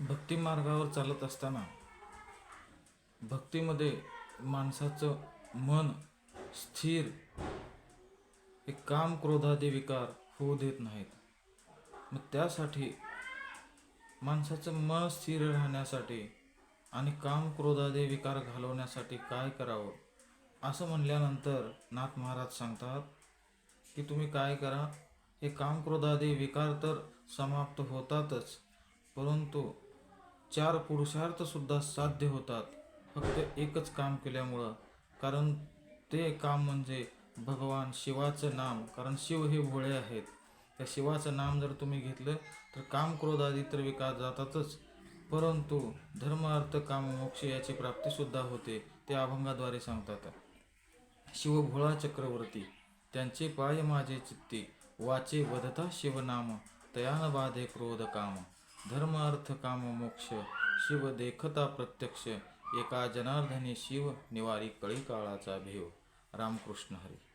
भक्ती मार्गावर चालत असताना भक्तीमध्ये माणसाचं मन स्थिर हे काम क्रोधादी विकार होऊ देत नाहीत. मग त्यासाठी माणसाचं मन स्थिर राहण्यासाठी आणि काम क्रोधादी विकार घालवण्यासाठी काय करावं? असं म्हणल्यानंतर नाथ महाराज सांगतात की तुम्ही काय करा? हे काम क्रोधादी विकार तर समाप्त होतातच परंतु चार पुरुषार्थसुद्धा साध्य होतात. फक्त एकच काम केल्यामुळं. कारण ते काम म्हणजे भगवान शिवाचं नाम. कारण शिव हे भोळे आहेत. त्या शिवाचं नाम जर तुम्ही घेतलं तर काम क्रोध आदी तर विकास जातातच. परंतु धर्म अर्थ काम मोक्ष याची प्राप्तीसुद्धा होते ते अभंगाद्वारे सांगतात. शिव भोळा चक्रवर्ती त्यांचे पाय माझे चित्ती वाचे वधता शिवनाम तयान बाधे क्रोध काम. धर्म अर्थ काम मोक्ष शिव देखता प्रत्यक्ष एका जनार्दने शिव निवारी कळी काळाचा भेव. रामकृष्ण हरी.